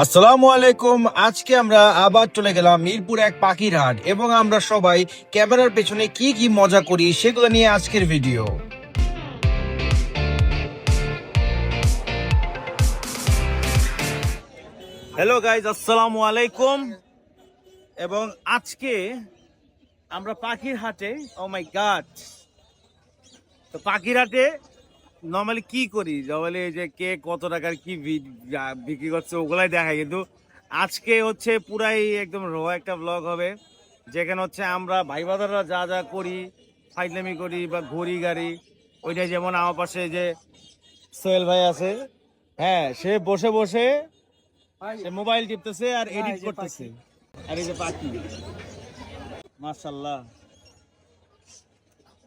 আসসালামু আলাইকুম। আজকে আমরা আবার চলে গেলাম মিরপুর এক পাখির হাট এবং আমরা সবাই ক্যামেরার পেছনে কি কি মজা করি সেগুলো নিয়ে আজকের ভিডিও। হ্যালো গাইজ আসসালামু আলাইকুম। এবং আজকে আমরা পাখির হাটে ও মাই গড তো পাখির হাটে নর্মালি কি করি? নর্মালি যে কে কত টাকার কি বিক্রি করছে ওগুলাই দেখায় কিন্তু আজকে হচ্ছে পুরাই একদম র একটা ব্লগ হবে। যেখানে হচ্ছে আমরা ভাই বাদাররা যা যা করি ফাইজলামি করি বা ঘড়ি গাড়ি ওইটা যেমন আমার পাশে যে সোহেল ভাই আছে। হ্যাঁ সে বসে বসে সে মোবাইল টিপতেছে আর এডিট করতেছে। আর এই যে পাখি। মাশাল্লাহ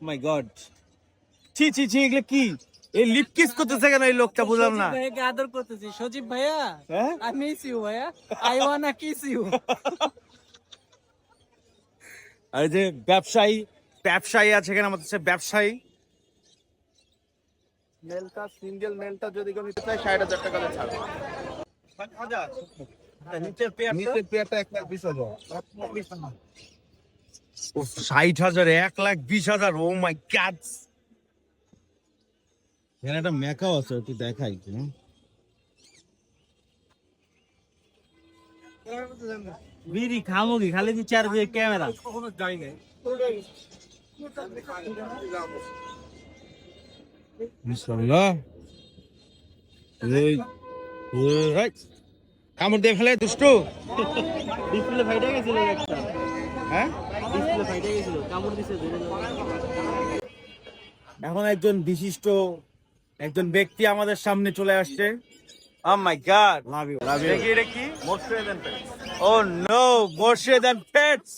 মাই গড ছি ছি ছি এগুলো কি? এই লিপ কিস করতেছে কেন এই লোকটা বুঝলাম না। ভাইয়াকে আদর করতেছি। সজীব ভাইয়া আই মিস ইউ ভাইয়া। আই ওয়ানা কিস ইউ আর যে ব্যবসায়ী ব্যবসায়ী আছে এখানে আমাদের হচ্ছে ব্যবসায়ী। মেলটা সিঙ্গেল মেলটা যদি কেউ নিতে চায় ষাট হাজার টাকা ছাড়। নিচের নিচের পেয়ারটা এক লাখ বিশ হাজার। ষাট হাজার এক লাখ বিশ হাজার ও মাই গাড এখানে একটা মেকাও আছে একটু দেখাই হুম। বিড়ি খামো কি? খালি চার দিয়ে ক্যামেরা। কখনো যাই নাই। কামড় দিয়ে ফেলে দুষ্টু। ডিসপ্লে ফাইটে গেছিল একটা। হ্যাঁ? ডিসপ্লে ফাইটে গেছিল কামড় দিছে এখন একজন বিশিষ্ট একজন ব্যক্তি আমাদের সামনে চলে আসছে। ও my god love you love you দেখি এটা কি? Oh no Morshed and pets.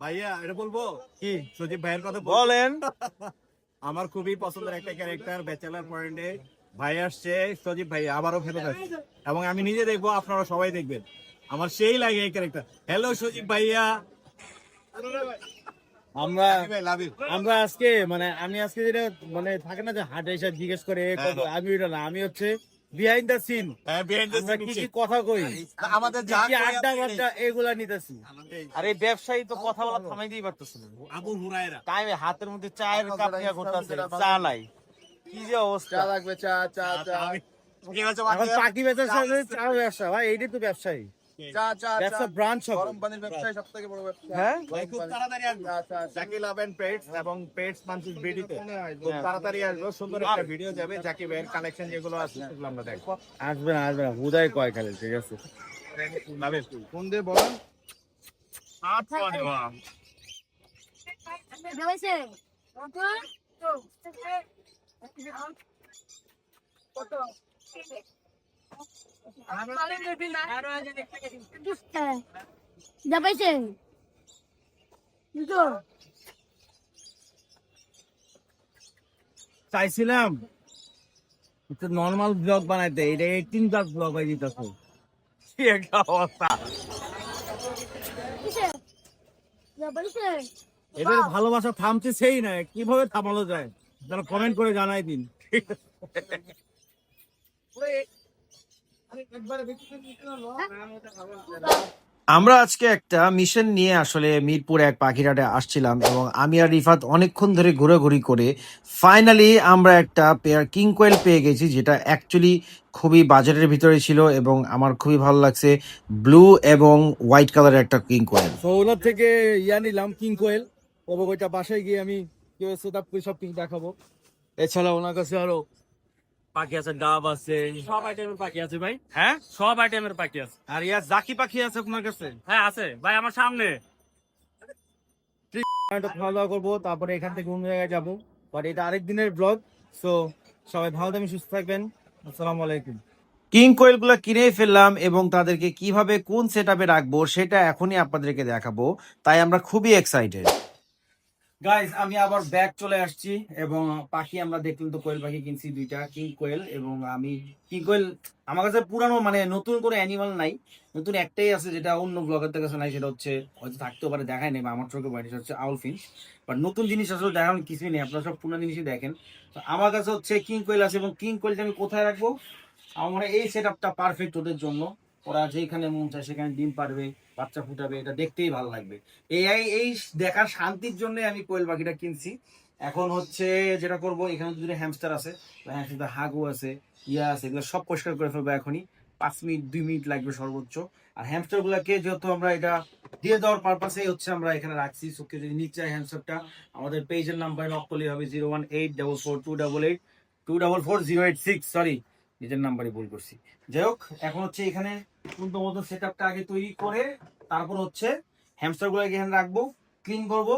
ভাইয়া এটা বলব? কি? সজীব ভাইয়ের কথা বলেন। আমার খুবই পছন্দের একটা ক্যারেক্টার ব্যাচেলার পয়েন্টে ভাই আসছে সজীব ভাই আবারও ফেরত আসছে। এবং আমি নিজে দেখব আপনারা সবাই দেখবেন। আমার সেই লাগে এই ক্যারেক্টার হ্যালো সজীব ভাইয়া। আমরা আমরা আজকে মানে আমি আজকে যেটা মানে থাকে না যে হাটে এসে জিজ্ঞেস করে আমি ওটা না আমি হচ্ছে বিহাইন্ড দ্য সিন হ্যাঁ the আমরা কি কি কথা কই? আমাদের যা কি আড্ডা বাড্ডা এগুলা নিতেছি। আর এই ব্যবসায়ী তো কথা বলা থামাই দিই পারতেছে না। আবু হুরায়রা। টাইমে হাতের মধ্যে চায়ের কাপ নিয়ে ঘুরতেছে চা নাই। কি যে অবস্থা। লাগবে চা চা চা আমি কি বলছো এখন পাখি বেচার সাথে চা ব্যবসা। ভাই এইটাই তো ব্যবসায়ী। চা চা ব্যবসা ব্রাঞ্চ হবে গরম পানির ব্যবসায় সবথেকে বড় ব্যবসা। হ্যাঁ? খুব তাড়াতাড়ি আসবে। জাকি লাভ এন্ড পেটস এবং পেটস খুব হ্যাঁ। তাড়াতাড়ি আসবে সুন্দর একটা ভিডিও যাবে জাকি ভাইয়ের কালেকশন যেগুলো আছে সেগুলো আমরা দেখব। আসবে না আসবে না হুদাই কয় খালি ঠিক আছে? ফোন দিয়ে বলেন দেওয়াইছে কত চাইছিলাম নর্মাল ব্লগ বানাইতে, এটা এইটিন প্লাস ব্লগ হয়ে দিতেছে কি একটা অবস্থা। এদের ভালোবাসা থামতেছেই না, কীভাবে থামানো যায়? তারা কমেন্ট করে জানাই দিন। আমরা আজকে একটা মিশন নিয়ে আসলে মিরপুর এক পাখিরহাটে আসছিলাম এবং আমি আর রিফাত অনেকক্ষণ ধরে ঘোরাঘুরি করে ফাইনালি আমরা একটা পেয়ার কিং কোয়েল পেয়ে গেছি, যেটা অ্যাকচুয়ালি খুবই বাজেটের ভিতরে ছিল এবং আমার খুবই ভালো লাগছে ব্লু এবং হোয়াইট কালারের একটা কিং কোয়েল ওনার থেকে ইয়া নিলাম কিং কোয়েল ওইটা বাসায় গিয়ে আমি সব দেখাবো। এছাড়া ওনার কাছে আরও পাখি আছে ডাব আছে। সব আইটেমের পাখি আছে ভাই। হ্যাঁ? সব আইটেমের পাখি আছে। আর ইয়া জাকি পাখি আছে আপনার কাছে? হ্যাঁ আছে। ভাই আমার সামনে। খাওয়া দাওয়া করব তারপরে এখান থেকে অন্য জায়গায় যাব। বাট এটা আরেক দিনের ব্লগ সো সবাই ভালো থাকবেন সুস্থ থাকবেন। আসসালামু আলাইকুম। কিং কোয়েলগুলো কিনে ফেললাম এবং তাদেরকে কীভাবে কোন সেট আপে রাখব সেটা এখনই আপনাদেরকে দেখাবো। তাই আমরা খুবই এক্সাইটেড গাইজ আমি আবার ব্যাগ চলে আসছি এবং পাখি আমরা দেখলাম তো, কোয়েল পাখি কিনছি দুইটা কিং কোয়েল এবং আমি কিং কোয়েল আমার কাছে পুরানো মানে নতুন কোনো অ্যানিমাল নাই। নতুন একটাই আছে যেটা অন্য ব্লগারদের কাছে নাই, সেটা হচ্ছে, হয়তো থাকতেও পারে, দেখায় নেই বা আমার চোখে বাড়ি হচ্ছে আউল ফিশ বাট নতুন জিনিস আসলে দেখানোর কিছুই নেই, আপনারা সব পুরনো জিনিসই দেখেন। তো আমার কাছে হচ্ছে কিং কোয়েল আছে এবং কিং কোয়েলটা আমি কোথায় রাখব? আমার এই সেট আপটা পারফেক্ট ওদের জন্য। ওরা যেখানে মন চায় সেখানে ডিম পারবে। বাচ্চা ফুটাবে, এটা দেখতেই ভালো লাগবে। এই এই- দেখার শান্তির জন্য আমি কোয়েল পাখিটা কিনছি। এখন হচ্ছে যেটা করব, এখানে দুটো হ্যামস্টার আছে হ্যামস্টার হাগু আছে, ইয়া আছে, এগুলো সব পরিষ্কার করে ফেলব এখনই। পাঁচ মিনিট, দুই মিনিট লাগবে সর্বোচ্চ। আর হ্যামস্টার গুলাকে যেহেতু আমরা এটা দিয়ে দেওয়ার পারপাসেই হচ্ছে আমরা এখানে রাখছি। সো কেউ যদি নিতে চায় হ্যামস্টারটা আমাদের পেজের নাম্বারে নক করলেই হবে zero one eight double four two double eight two double four zero eight six sorry নিজের নাম্বারই ভুল করছি। যাই হোক, এখন হচ্ছে এখানে সুন্দর মতো সেট আপটা আগে তৈরি করে তারপর হচ্ছে হ্যামস্টারগুলো এখানে রাখব ক্লিন করব,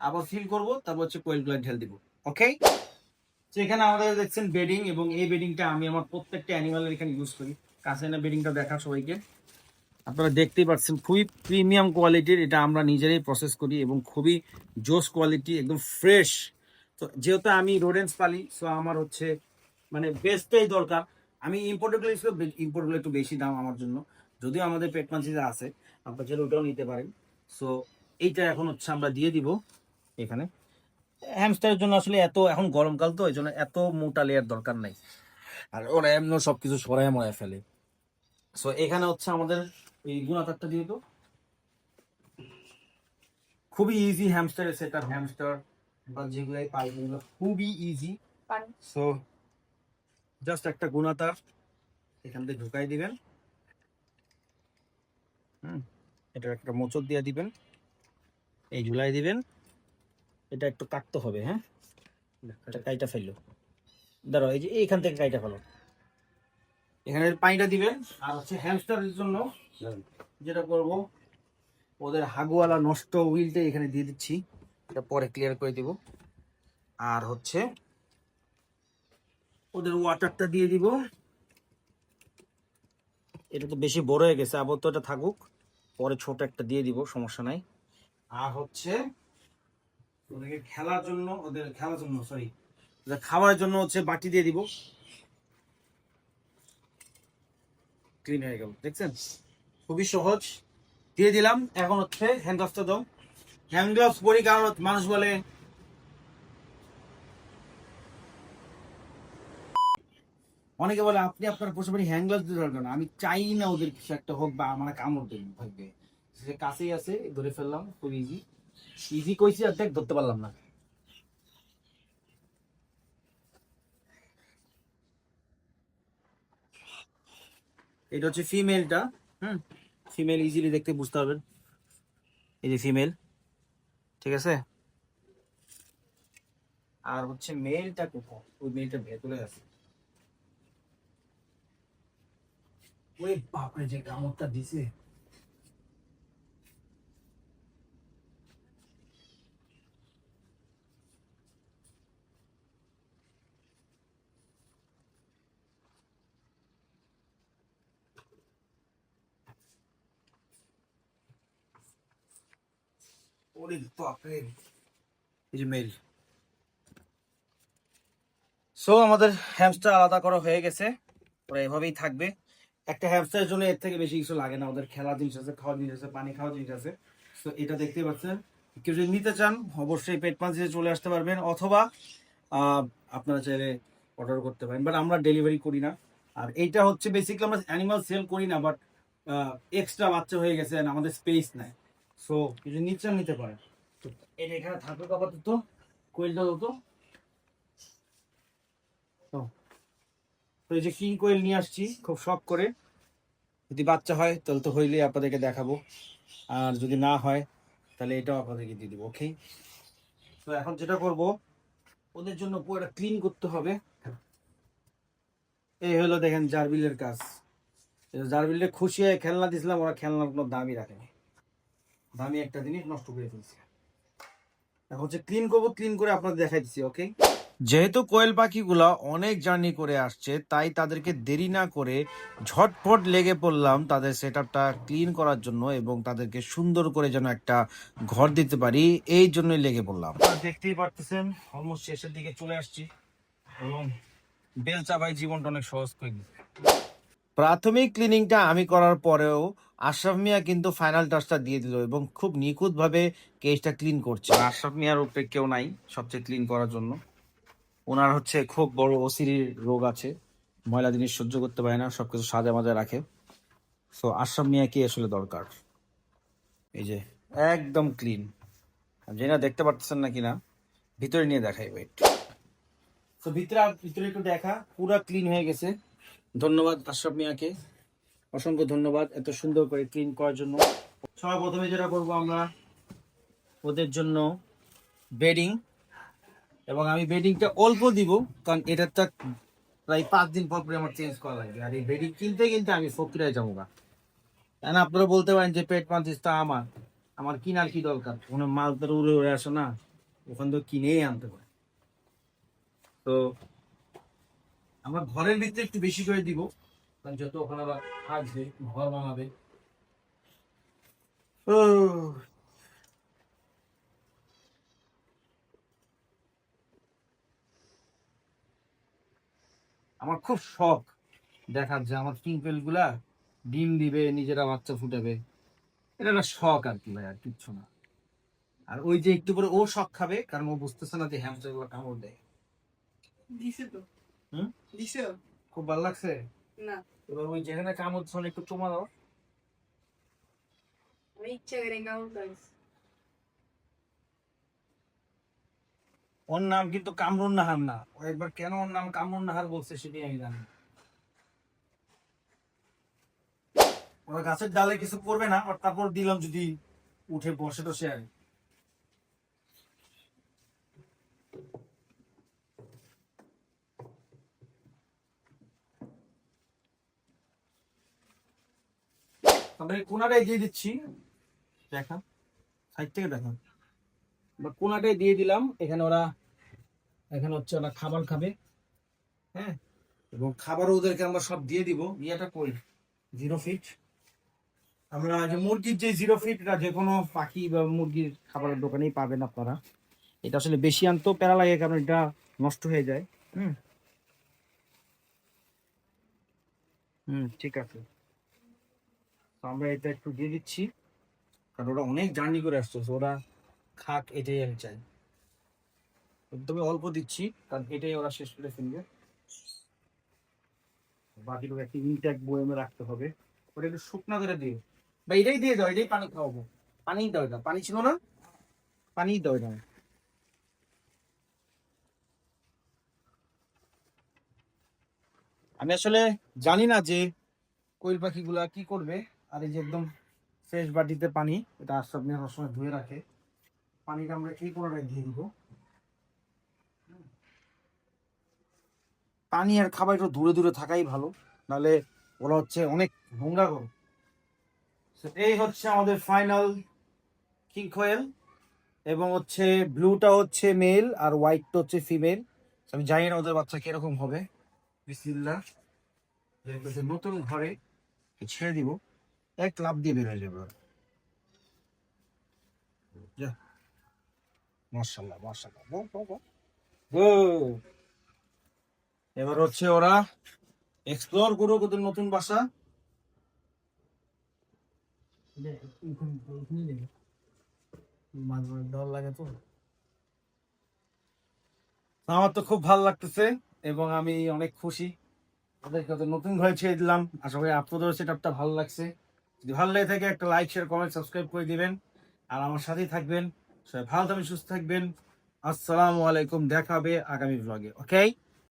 আবার ফিল করব, তারপর হচ্ছে কোয়েলগুলো ঢেল দিব ওকে তো এখানে আমাদের দেখছেন বেডিং এবং এই বেডিংটা আমি আমার প্রত্যেকটা অ্যানিমালের এখানে ইউজ করি। কাছে না বেডিংটা দেখা সবাইকে। আপনারা দেখতেই পাচ্ছেন খুবই প্রিমিয়াম কোয়ালিটির এটা আমরা নিজেরাই প্রসেস করি এবং খুবই জোস কোয়ালিটি একদম ফ্রেশ তো যেহেতু আমি রোডেন্স পালি সো আমার হচ্ছে মানে বেস্টটাই দরকার। আমি ইম্পোর্টগুলো ইম্পোর্টগুলো একটু বেশি দাম আমার জন্য। যদিও আমাদের পেট মাঞ্চিতে আছে আপনার চাইলে ওটাও নিতে পারেন। সো এইটা এখন হচ্ছে আমরা দিয়ে দিব এখানে। হ্যামস্টারের জন্য আসলে এত এখন গরমকাল তো এই জন্য এত মোটা লেয়ার দরকার নাই। আর ওরা এমন সব কিছু সরাই মরায় ফেলে। সো এখানে হচ্ছে আমাদের এই গুণাতারটা দিয়ে তো খুবই ইজি হ্যামস্টারের সেট আপ হ্যামস্টার বা যেগুলো পাই এগুলো খুবই ইজি সো জাস্ট একটা গুণা গুণাতার এখান থেকে ঢুকাই দিবেন। হুম এটা একটা মোচর দিয়ে দিবেন। এই ঝুলাই দিবেন। এটা একটু কাটতে হবে হ্যাঁ? এটা কাইটা ফেলল। দাঁড়াও, এই যে এইখান থেকে কাইটা ফেলো। এখানে পানিটা দিবেন, আর হচ্ছে হ্যামস্টারের জন্য যেটা করব, ওদের হাগুওয়ালা নষ্ট হুইলটা এখানে দিয়ে দিচ্ছি। এটা পরে ক্লিয়ার করে দিব। আর হচ্ছে ওদের ওয়াটারটা দিয়ে দিব। এটা তো বেশি বড় হয়ে গেছে আবার তো এটা থাকুক। পরে ছোট একটা দিয়ে দিব সমস্যা নাই। আর হচ্ছে ওদেরকে খেলার জন্য ওদের খেলার জন্য সরি খাওয়ার জন্য হচ্ছে বাটি দিয়ে দিব। ক্লিন হয়ে গেল দেখছেন? খুবই সহজ। দিয়ে দিলাম এখন হচ্ছে হ্যান্ড গ্লাভসটা দাও। হ্যান্ড গ্লাভস পরি কারণ মানুষ বলে অনেকে বলে, আপনি আপনার পশু পাখি হ্যান্ড গ্লাভস দিতে পারবেন আমি চাই না ওদের কিছু একটা হোক বা আমার কামড় দেবে থাকবে সে কাছেই আছে, ধরে ফেললাম, খুব ইজি ইজি কইছি আর দেখ, ধরতে পারলাম না। এটা হচ্ছে ফিমেলটা হুম? ফিমেল ইজিলি দেখতে বুঝতে পারবেন। এই যে ফিমেল ঠিক আছে? আর হচ্ছে মেলটা কোথায়? ওই মেলটা ভেতরে আছে। ওই বাপরে যে কামড়টা দিছে। ওরে বাপরে। এই সো আমাদের হ্যামস্টার আলাদা করা হয়ে গেছে। ওরা এভাবেই থাকবে। একটা হ্যামস্টারের জন্য এর থেকে বেশি কিছু লাগে না। ওদের খেলার জিনিস আছে, খাওয়ার জিনিস আছে, পানি খাওয়ার জিনিস আছে। তো এটা দেখতেই পাচ্ছেন। কেউ যদি নিতে চান, অবশ্যই পেট পাঞ্চিতে চলে আসতে পারবেন, অথবা আপনারা চাইলে অর্ডার করতে পারেন। বাট আমরা ডেলিভারি করি না। আর এইটা হচ্ছে বেসিক্যালি আমরা অ্যানিমাল সেল করি না বাট এক্সট্রা বাচ্চা হয়ে গেছে আমাদের স্পেস নেয়। সো কিছু নিতে চান, নিতে পারেন। তো এটা এখানে থাকুক আপাতত। কোয়েলটা তো। তো এই যে কিং কোয়েল নিয়ে আসছি, খুব শখ করে। যদি বাচ্চা হয়, তাহলে তো হইলেই আপনাদেরকে দেখাবো। আর যদি না হয়, তাহলে এটাও আপনাদেরকে দিয়ে দিব ওকে তো এখন যেটা করব, ওদের জন্য পুরোটা ক্লিন করতে হবে। এই হলো দেখেন জারবিলের কাজ। জারবিলে খুশি হয়ে খেলনা দিয়েছিলাম, ওরা খেলনার কোনো দামই রাখেনি। দামি একটা জিনিস নষ্ট করে ফেলছে। এখন হচ্ছে ক্লিন করব ক্লিন করে আপনাদের দেখাই দিচ্ছি ওকে যেহেতু কোয়েল পাখিগুলো অনেক জার্নি করে আসছে তাই তাদেরকে দেরি না করে ঝটফট লেগে পড়লাম তাদের সেট ক্লিন করার জন্য এবং তাদেরকে সুন্দর করে যেন একটা ঘর দিতে পারি এই জন্যই লেগে পড়লাম। দেখতেই পারতেছেন অলমোস্ট শেষের দিকে চলে আসছি এবং বেল চাপাই জীবনটা অনেক সহজ করে প্রাথমিক ক্লিনিংটা আমি করার পরেও আশরাফ মিয়া কিন্তু ফাইনাল টাচটা দিয়ে দিল এবং খুব নিখুঁতভাবে কেসটা ক্লিন করছে। আশরাফ মিয়ার উপরে কেউ নাই সবচেয়ে ক্লিন করার জন্য। ওনার হচ্ছে খুব বড় ওসিরির রোগ আছে। ময়লা জিনিস সহ্য করতে পারে না, সবকিছু সাজা মাজা রাখে। সো আশরাফ মিয়াকে আসলে দরকার? এই যে, একদম ক্লিন জানি না দেখতে পারতেছেন না কিনা, ভিতরে নিয়ে দেখাই ওয়েট তো ভিতরে ভিতরে একটু দেখা, পুরো ক্লিন হয়ে গেছে। ধন্যবাদ আশরাফ মিয়াকে। অসংখ্য ধন্যবাদ এত সুন্দর করে ক্লিন করার জন্য। সবার প্রথমে যেটা করব আমরা, ওদের জন্য বেডিং এবং আমি বেডিংটা অল্প দিব কারণ এটারটা প্রায় পাঁচ দিন পর পরে আমার চেঞ্জ করা লাগবে। আর এই বেডিং কিনতে কিনতে আমি ফকিরায় যাব না তাই না আপনারা বলতে পারেন যে পেট মান্তিসটা আমার? আমার কিনার কি দরকার? কোনো মাল তো উড়ে উড়ে আসে না ওখান থেকে কিনেই আনতে পারে তো আমরা ঘরের ভিতরে একটু বেশি করে দিব কারণ যত ওখানে আবার আসবে ঘর বানাবে। ও আমার খুব শখ দেখার যে আমার টিঙ্কেলগুলা ডিম দিবে নিজেরা বাচ্চা ফুটাবে। এটা একটা শখ আর কি ভাই আর কিচ্ছু না। আর ওই যে একটু পরে ও শখ খাবে কারণ ও বুঝতেছে না যে হ্যামস্টারগুলো কামড় দেয়। দিছে তো। হুম? দিছে খুব ভালো লাগছে? না। এবার ওই যেখানে কামড় একটু চুমা দাও। আমি ইচ্ছা করে কাউন্ট ওর নাম কিন্তু কামরুন নাহার না। একবার কেন ওর নাম কামরুন নাহার বলছে সেটাই আমি জানি ওরা গাছের ডালে কিছু করবে না, আর তারপর দিলাম যদি উঠে বসে তো সে আর। আমরা এই দিয়ে দিচ্ছি। দেখা সাইড থেকে দেখা বা কোনাটাই দিয়ে দিলাম, এখানে ওরা এখানে হচ্ছে ওরা খাবার খাবে। হ্যাঁ? এবং খাবারও ওদেরকে আমরা সব দিয়ে দিব। ইয়েটা করি জিরো ফিট আমরা যে মুরগির যে জিরো ফিট এটা যে কোনো পাখি বা মুরগির খাবারের দোকানেই পাবেন আপনারা। এটা আসলে বেশি আনতো প্যারা লাগে কারণ এটা নষ্ট হয়ে যায়। হুম? হুম, ঠিক আছে। আমরা এটা একটু দিয়ে দিচ্ছি। কারণ ওরা অনেক জার্নি করে so ওরা খাক, এটাই আমি চাই। একদমই অল্প দিচ্ছি, কারণ এটাই ওরা শেষ করে ফেলবে। বাকিটুকু একটি ইনট্যাক বয়েমে রাখতে হবে। ওটা একটু শুকনা করে দিও। বা এটাই দিয়ে দাও, এটাই পানি খাওয়াবো। পানি দাও না পানি ছিল না? পানি দাও না আমি আসলে জানি না যে কোয়েল পাখিগুলা কি করবে। আর এই যে একদম ফ্রেশ বাটিতে পানি, এটা আশরাফ মিয়া সবসময় ধুয়ে রাখে। পানিটা আমরা এই কোনাটায় দিয়ে দিব। পানি আর খাবার একটু দূরে দূরে থাকাই ভালো। নাহলে ওরা হচ্ছে অনেক নোংরা গরম এই হচ্ছে আমাদের ফাইনাল কিং কোয়েল এবং হচ্ছে ব্লুটা হচ্ছে মেল আর হোয়াইটটা হচ্ছে ফিমেল আমি জানি না ওদের বাচ্চা কীরকম হবে। বিসমিল্লাহ। যে নতুন ঘরে ছেড়ে দিব। এক লাভ দিয়ে বের হয়ে যাবে ওরা। মার্শাল্লাহ মার্শাল্লাহ গো এবার হচ্ছে ওরা এক্সপ্লোর করুক ওদের নতুন বাসা। আমার তো খুব ভালো লাগতেছে এবং আমি অনেক খুশি। ওদেরকে ওদের নতুন ঘরে ছেড়ে দিলাম। আশা করি আপনাদেরও সেটআপটা ভালো লাগছে। যদি ভালো লাগে থাকে একটা লাইক শেয়ার কমেন্ট সাবস্ক্রাইব করে দিবেন। আর আমার সাথেই থাকবেন। সবাই ভালো থাকবেন, সুস্থ থাকবেন। আসসালামু আলাইকুম। দেখা হবে আগামী ব্লগে ওকে